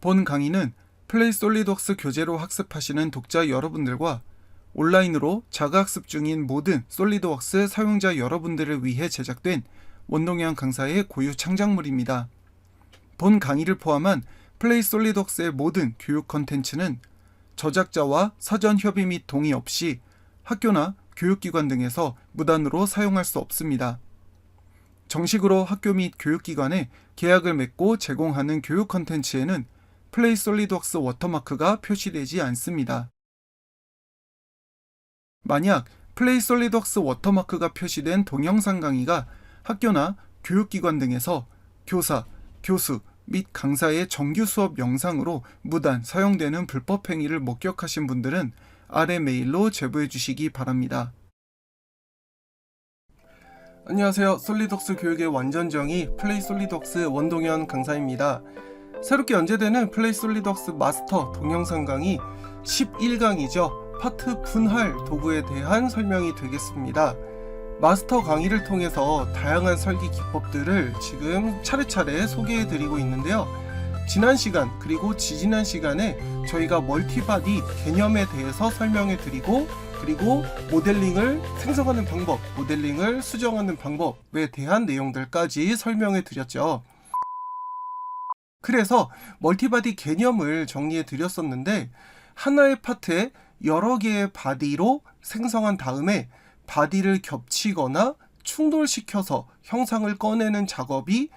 본 강의는 플레이 솔리드웍스 교재로 학습하시는 독자 여러분들과 온라인으로 자가학습 중인 모든 솔리드웍스 사용자 여러분들을 위해 제작된 원동현 강사의 고유 창작물입니다. 본 강의를 포함한 플레이 솔리드웍스의 모든 교육 컨텐츠는 저작자와 사전 협의 및 동의 없이 학교나 교육기관 등에서 무단으로 사용할 수 없습니다. 정식으로 학교 및 교육기관에 계약을 맺고 제공하는 교육 컨텐츠에는 플레이 솔리드웍스 워터마크가 표시되지 않습니다. 만약 플레이 솔리드웍스 워터마크가 표시된 동영상 강의가 학교나 교육기관 등에서 교사, 교수 및 강사의 정규 수업 영상으로 무단 사용되는 불법 행위를 목격하신 분들은 아래 메일로 제보해 주시기 바랍니다. 안녕하세요. 솔리덕스 교육의 완전정의 플레이 솔리덕스 원동현 강사입니다. 새롭게 연재되는 플레이 솔리덕스 마스터 동영상 강의 11강이죠. 파트 분할 도구에 대한 설명이 되겠습니다. 마스터 강의를 통해서 다양한 설계 기법들을 지금 차례차례 소개해 드리고 있는데요. 지난 시간 그리고 지지난 시간에 저희가 멀티바디 개념에 대해서 설명해 드리고 그리고 모델링을 생성하는 방법, 모델링을 수정하는 방법에 대한 내용들까지 설명해 드렸죠. 그래서 멀티바디 개념을 정리해 드렸었는데 하나의 파트에 여러 개의 바디로 생성한 다음에 바디를 겹치거나 충돌시켜서 형상을 꺼내는 작업이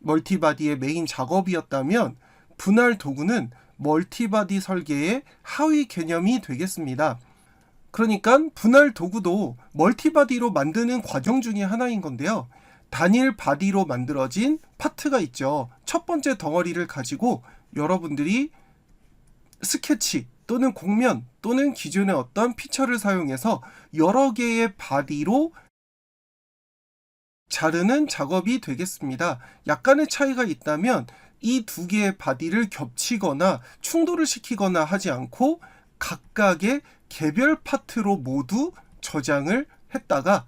멀티바디의 메인 작업이었다면 분할 도구는 멀티바디 설계의 하위 개념이 되겠습니다. 그러니까 분할 도구도 멀티바디로 만드는 과정 중의 하나인 건데요. 단일 바디로 만들어진 파트가 있죠. 첫 번째 덩어리를 가지고 여러분들이 스케치 또는 곡면 또는 기존의 어떤 피처를 사용해서 여러 개의 바디로 자르는 작업이 되겠습니다. 약간의 차이가 있다면 이 두 개의 바디를 겹치거나 충돌을 시키거나 하지 않고 각각의 개별 파트로 모두 저장을 했다가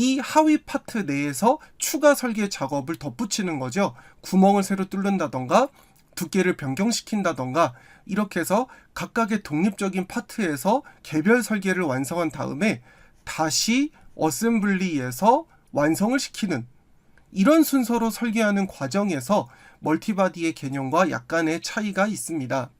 이 하위 파트 내에서 추가 설계 작업을 덧붙이는 거죠. 구멍을 새로 뚫는다던가 두께를 변경시킨다던가 이렇게 해서 각각의 독립적인 파트에서 개별 설계를 완성한 다음에 다시 어셈블리에서 완성을 시키는 이런 순서로 설계하는 과정에서 멀티바디의 개념과 약간의 차이가 있습니다.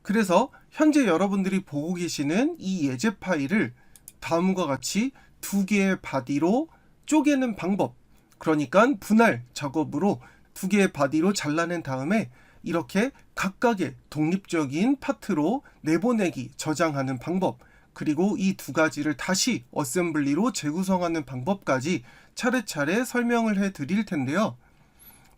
그래서 현재 여러분들이 보고 계시는 이 예제 파일을 다음과 같이 두 개의 바디로 쪼개는 방법. 그러니까 분할 작업으로 두 개의 바디로 잘라낸 다음에 이렇게 각각의 독립적인 파트로 내보내기, 저장하는 방법. 그리고 이 두 가지를 다시 어셈블리로 재구성하는 방법까지 차례차례 설명을 해 드릴 텐데요.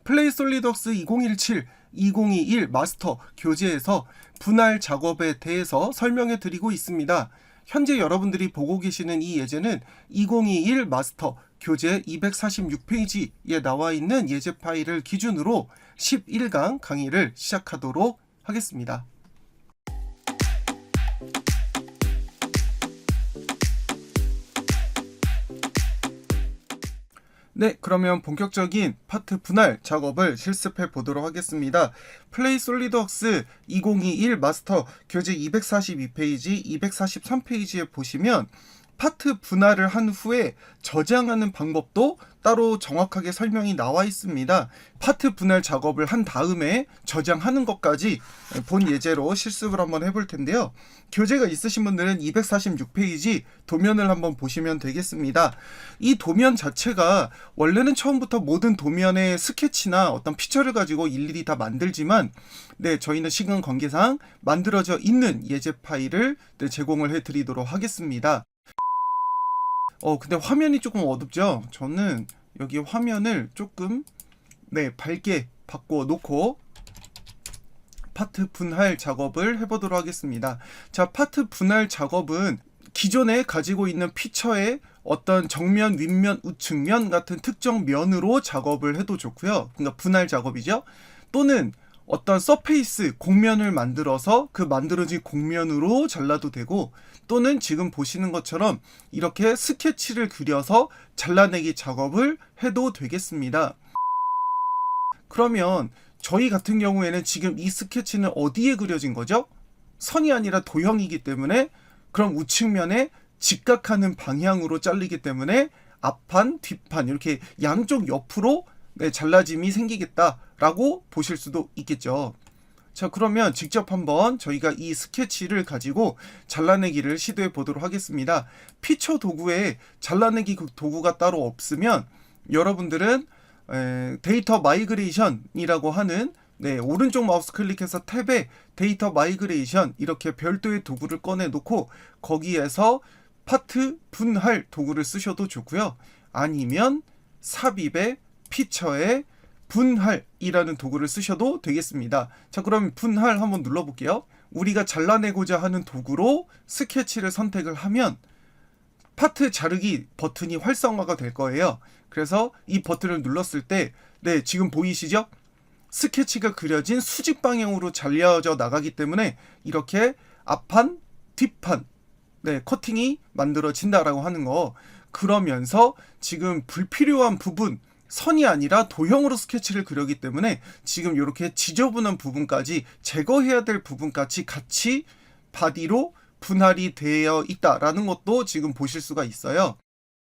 플레이 솔리덕스 2017, 2021 마스터 교재에서 분할 작업에 대해서 설명해 드리고 있습니다. 현재 여러분들이 보고 계시는 이 예제는 2021 마스터 교재 246페이지에 나와 있는 예제 파일을 기준으로 11강 강의를 시작하도록 하겠습니다. 네, 그러면 본격적인 파트 분할 작업을 실습해 보도록 하겠습니다. 플레이 솔리드웍스 2021 마스터 교재 242페이지, 243페이지에 보시면 파트 분할을 한 후에 저장하는 방법도 따로 정확하게 설명이 나와 있습니다. 파트 분할 작업을 한 다음에 저장하는 것까지 본 예제로 실습을 한번 해볼 텐데요. 교재가 있으신 분들은 246페이지 도면을 한번 보시면 되겠습니다. 이 도면 자체가 원래는 처음부터 모든 도면의 스케치나 어떤 피처를 가지고 일일이 다 만들지만 네, 저희는 시간 관계상 만들어져 있는 예제 파일을 네, 제공을 해 드리도록 하겠습니다. 어, 근데 화면이 조금 어둡죠? 저는 여기 화면을 조금, 네, 밝게 바꿔 놓고, 파트 분할 작업을 해보도록 하겠습니다. 자, 파트 분할 작업은 기존에 가지고 있는 피처의 어떤 정면, 윗면, 우측면 같은 특정 면으로 작업을 해도 좋고요. 그러니까 분할 작업이죠. 또는 어떤 서페이스 곡면을 만들어서 그 만들어진 곡면으로 잘라도 되고 또는 지금 보시는 것처럼 이렇게 스케치를 그려서 잘라내기 작업을 해도 되겠습니다. 그러면 저희 같은 경우에는 지금 이 스케치는 어디에 그려진 거죠? 선이 아니라 도형이기 때문에 그럼 우측면에 직각하는 방향으로 잘리기 때문에 앞판, 뒷판 이렇게 양쪽 옆으로 네, 잘라짐이 생기겠다라고 보실 수도 있겠죠. 자, 그러면 직접 한번 저희가 이 스케치를 가지고 잘라내기를 시도해 보도록 하겠습니다. 피처 도구에 잘라내기 그 도구가 따로 없으면 여러분들은 에, 데이터 마이그레이션이라고 하는 네, 오른쪽 마우스 클릭해서 탭에 데이터 마이그레이션 이렇게 별도의 도구를 꺼내 놓고 거기에서 파트 분할 도구를 쓰셔도 좋고요. 아니면 삽입에 피처에 분할이라는 도구를 쓰셔도 되겠습니다. 자, 그럼 분할 한번 눌러볼게요. 우리가 잘라내고자 하는 도구로 스케치를 선택을 하면 파트 자르기 버튼이 활성화가 될 거예요. 그래서 이 버튼을 눌렀을 때, 네, 지금 보이시죠? 스케치가 그려진 수직 방향으로 잘려져 나가기 때문에 이렇게 앞판, 뒷판, 네, 커팅이 만들어진다라고 하는 거. 그러면서 지금 불필요한 부분, 선이 아니라 도형으로 스케치를 그렸기 때문에 지금 이렇게 지저분한 부분까지 제거해야 될 부분까지 같이 바디로 분할이 되어 있다라는 것도 지금 보실 수가 있어요.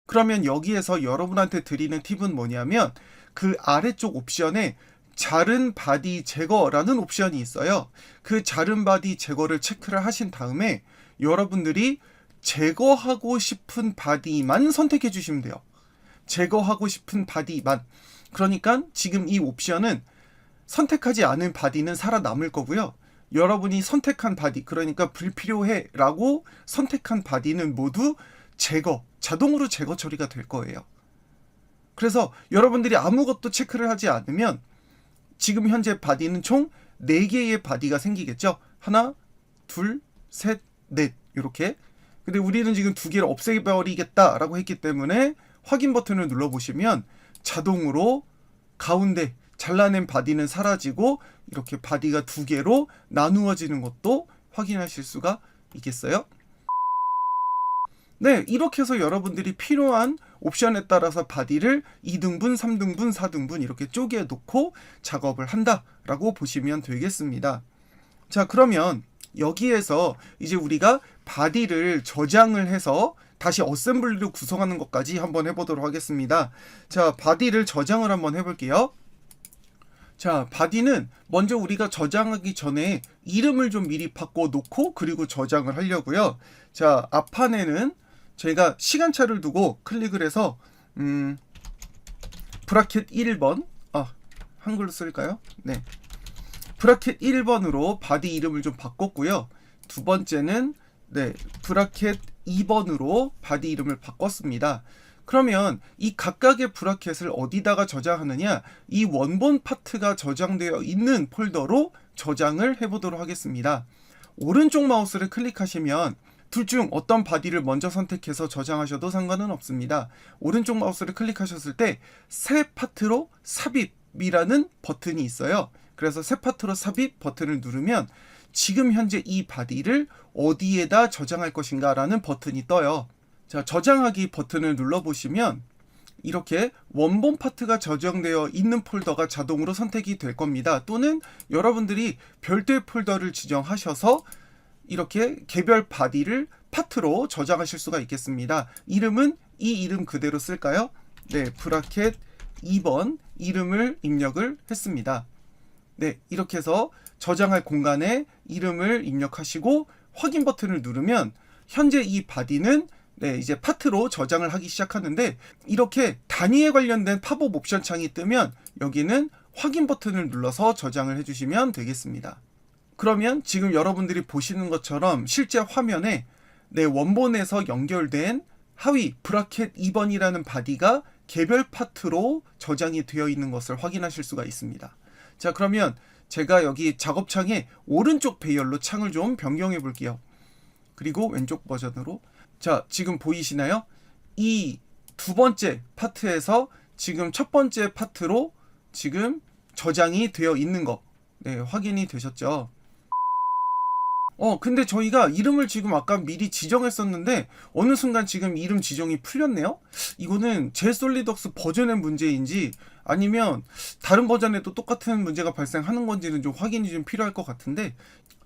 그러면 여기에서 여러분한테 드리는 팁은 뭐냐면 그 아래쪽 옵션에 자른 바디 제거라는 옵션이 있어요. 그 자른 바디 제거를 체크를 하신 다음에 여러분들이 제거하고 싶은 바디만 선택해 주시면 돼요. 제거하고 싶은 바디만. 그러니까 지금 이 옵션은 선택하지 않은 바디는 살아남을 거고요. 여러분이 선택한 바디, 그러니까 불필요해 라고 선택한 바디는 모두 제거, 자동으로 제거 처리가 될 거예요. 그래서 여러분들이 아무것도 체크를 하지 않으면 지금 현재 바디는 총 4개의 바디가 생기겠죠? 하나, 둘, 셋, 넷. 이렇게. 근데 우리는 지금 두 개를 없애버리겠다라고 했기 때문에 확인 버튼을 눌러보시면 자동으로 가운데 잘라낸 바디는 사라지고 이렇게 바디가 두 개로 나누어지는 것도 확인하실 수가 있겠어요? 네, 이렇게 해서 여러분들이 필요한 옵션에 따라서 바디를 2등분, 3등분, 4등분 이렇게 쪼개 놓고 작업을 한다라고 보시면 되겠습니다. 자, 그러면 여기에서 이제 우리가 바디를 저장을 해서 다시 어셈블리로 구성하는 것까지 한번 해보도록 하겠습니다. 자, 바디를 저장을 한번 해볼게요. 자, 바디는 먼저 우리가 저장하기 전에 이름을 좀 미리 바꿔 놓고 그리고 저장을 하려고요. 자, 앞판에는 저희가 시간차를 두고 클릭을 해서 음 브라켓 1번 아, 한글로 쓸까요? 네. 브라켓 1번으로 바디 이름을 좀 바꿨고요. 두 번째는 네, 브라켓 2번으로 바디 이름을 바꿨습니다. 그러면 이 각각의 브라켓을 어디다가 저장하느냐? 이 원본 파트가 저장되어 있는 폴더로 저장을 해보도록 하겠습니다. 오른쪽 마우스를 클릭하시면 둘 중 어떤 바디를 먼저 선택해서 저장하셔도 상관은 없습니다. 오른쪽 마우스를 클릭하셨을 때 새 파트로 삽입이라는 버튼이 있어요. 그래서 새 파트로 삽입 버튼을 누르면 지금 현재 이 바디를 어디에다 저장할 것인가 라는 버튼이 떠요. 자, 저장하기 버튼을 눌러보시면 이렇게 원본 파트가 저장되어 있는 폴더가 자동으로 선택이 될 겁니다. 또는 여러분들이 별도의 폴더를 지정하셔서 이렇게 개별 바디를 파트로 저장하실 수가 있겠습니다. 이름은 이 이름 그대로 쓸까요? 네, 브라켓 2번 이름을 입력을 했습니다. 네, 이렇게 해서 저장할 공간에 이름을 입력하시고 확인 버튼을 누르면 현재 이 바디는 네, 이제 파트로 저장을 하기 시작하는데 이렇게 단위에 관련된 팝업 옵션 창이 뜨면 여기는 확인 버튼을 눌러서 저장을 해주시면 되겠습니다. 그러면 지금 여러분들이 보시는 것처럼 실제 화면에 내 원본에서 연결된 하위 브라켓 2번이라는 바디가 개별 파트로 저장이 되어 있는 것을 확인하실 수가 있습니다. 자, 그러면 제가 여기 작업창에 오른쪽 배열로 창을 좀 변경해 볼게요. 그리고 왼쪽 버전으로. 자, 지금 보이시나요? 이 두 번째 파트에서 지금 첫 번째 파트로 지금 저장이 되어 있는 거. 네, 확인이 되셨죠? 어, 근데 저희가 이름을 지금 아까 미리 지정했었는데 어느 순간 지금 이름 지정이 풀렸네요? 이거는 제 솔리덕스 버전의 문제인지 아니면 다른 버전에도 똑같은 문제가 발생하는 건지는 좀 확인이 좀 필요할 것 같은데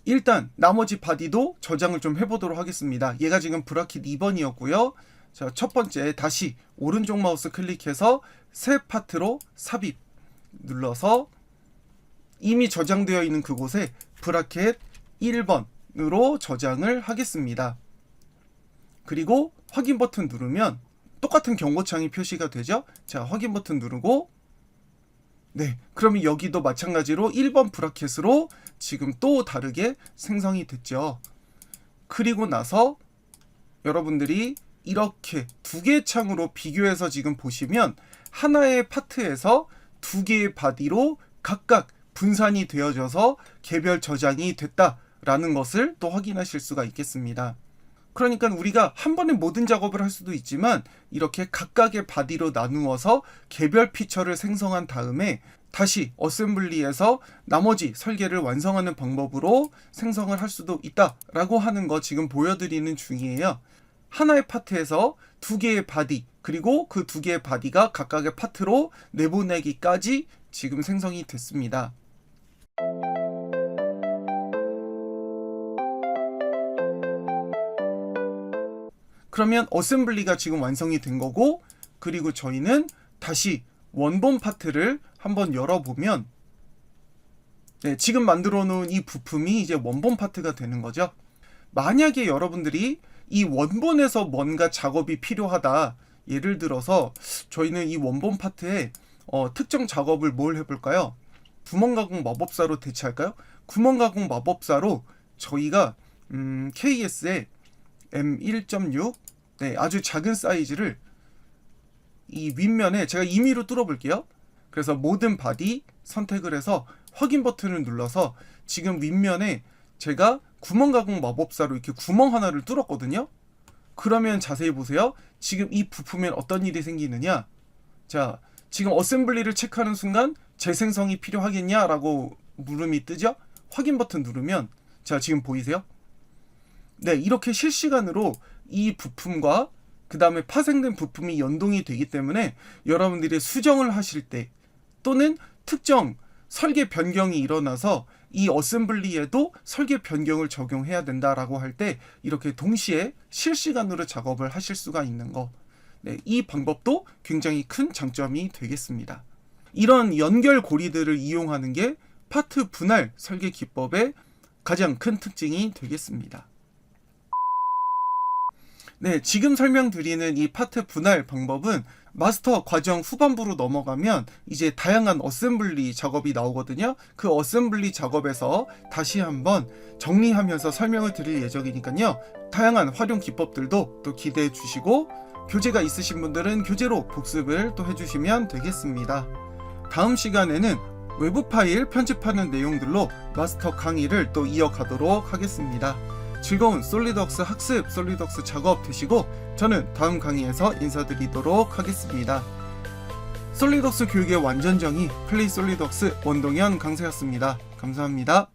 일단 나머지 바디도 저장을 좀 해보도록 하겠습니다. 얘가 지금 브라킷 2번이었고요. 자, 첫 번째 다시 오른쪽 마우스 클릭해서 새 파트로 삽입 눌러서 이미 저장되어 있는 그곳에 브라켓 1번 으로 저장을 하겠습니다. 그리고 확인 버튼 누르면 똑같은 경고창이 표시가 되죠. 자, 확인 버튼 누르고 네, 그러면 여기도 마찬가지로 1번 브라켓으로 지금 또 다르게 생성이 됐죠. 그리고 나서 여러분들이 이렇게 두 개의 창으로 비교해서 지금 보시면 하나의 파트에서 두 개의 바디로 각각 분산이 되어져서 개별 저장이 됐다 라는 것을 또 확인하실 수가 있겠습니다. 그러니까 우리가 한 번에 모든 작업을 할 수도 있지만 이렇게 각각의 바디로 나누어서 개별 피처를 생성한 다음에 다시 어셈블리에서 나머지 설계를 완성하는 방법으로 생성을 할 수도 있다라고 하는 거 지금 보여드리는 중이에요. 하나의 파트에서 두 개의 바디 그리고 그 두 개의 바디가 각각의 파트로 내보내기까지 지금 생성이 됐습니다. 그러면 어셈블리가 지금 완성이 된 거고 그리고 저희는 다시 원본 파트를 한번 열어보면 네, 지금 만들어 놓은 이 부품이 이제 원본 파트가 되는 거죠. 만약에 여러분들이 이 원본에서 뭔가 작업이 필요하다. 예를 들어서 저희는 이 원본 파트에 어, 특정 작업을 뭘 해볼까요? 구멍 가공 마법사로 대체할까요? 구멍 가공 마법사로 저희가 음, KS의 M1.6 네, 아주 작은 사이즈를 이 윗면에 제가 임의로 뚫어 볼게요. 그래서 모든 바디 선택을 해서 확인 버튼을 눌러서 지금 윗면에 제가 구멍 가공 마법사로 이렇게 구멍 하나를 뚫었거든요. 그러면 자세히 보세요. 지금 이 부품엔 어떤 일이 생기느냐? 자, 지금 어셈블리를 체크하는 순간 재생성이 필요하겠냐라고 물음이 뜨죠? 확인 버튼 누르면 자, 지금 보이세요? 네, 이렇게 실시간으로 이 부품과 그 다음에 파생된 부품이 연동이 되기 때문에 여러분들이 수정을 하실 때 또는 특정 설계 변경이 일어나서 이 어셈블리에도 설계 변경을 적용해야 된다라고 할 때 이렇게 동시에 실시간으로 작업을 하실 수가 있는 거. 네, 이 방법도 굉장히 큰 장점이 되겠습니다. 이런 연결 고리들을 이용하는 게 파트 분할 설계 기법의 가장 큰 특징이 되겠습니다. 네, 지금 설명드리는 이 파트 분할 방법은 마스터 과정 후반부로 넘어가면 이제 다양한 어셈블리 작업이 나오거든요. 그 어셈블리 작업에서 다시 한번 정리하면서 설명을 드릴 예정이니까요. 다양한 활용 기법들도 또 기대해 주시고 교재가 있으신 분들은 교재로 복습을 또 해주시면 되겠습니다. 다음 시간에는 외부 파일 편집하는 내용들로 마스터 강의를 또 이어가도록 하겠습니다. 즐거운 솔리드웍스 학습, 솔리드웍스 작업 되시고 저는 다음 강의에서 인사드리도록 하겠습니다. 솔리드웍스 교육의 완전정의 플레이 솔리드웍스 원동현 강사였습니다. 감사합니다.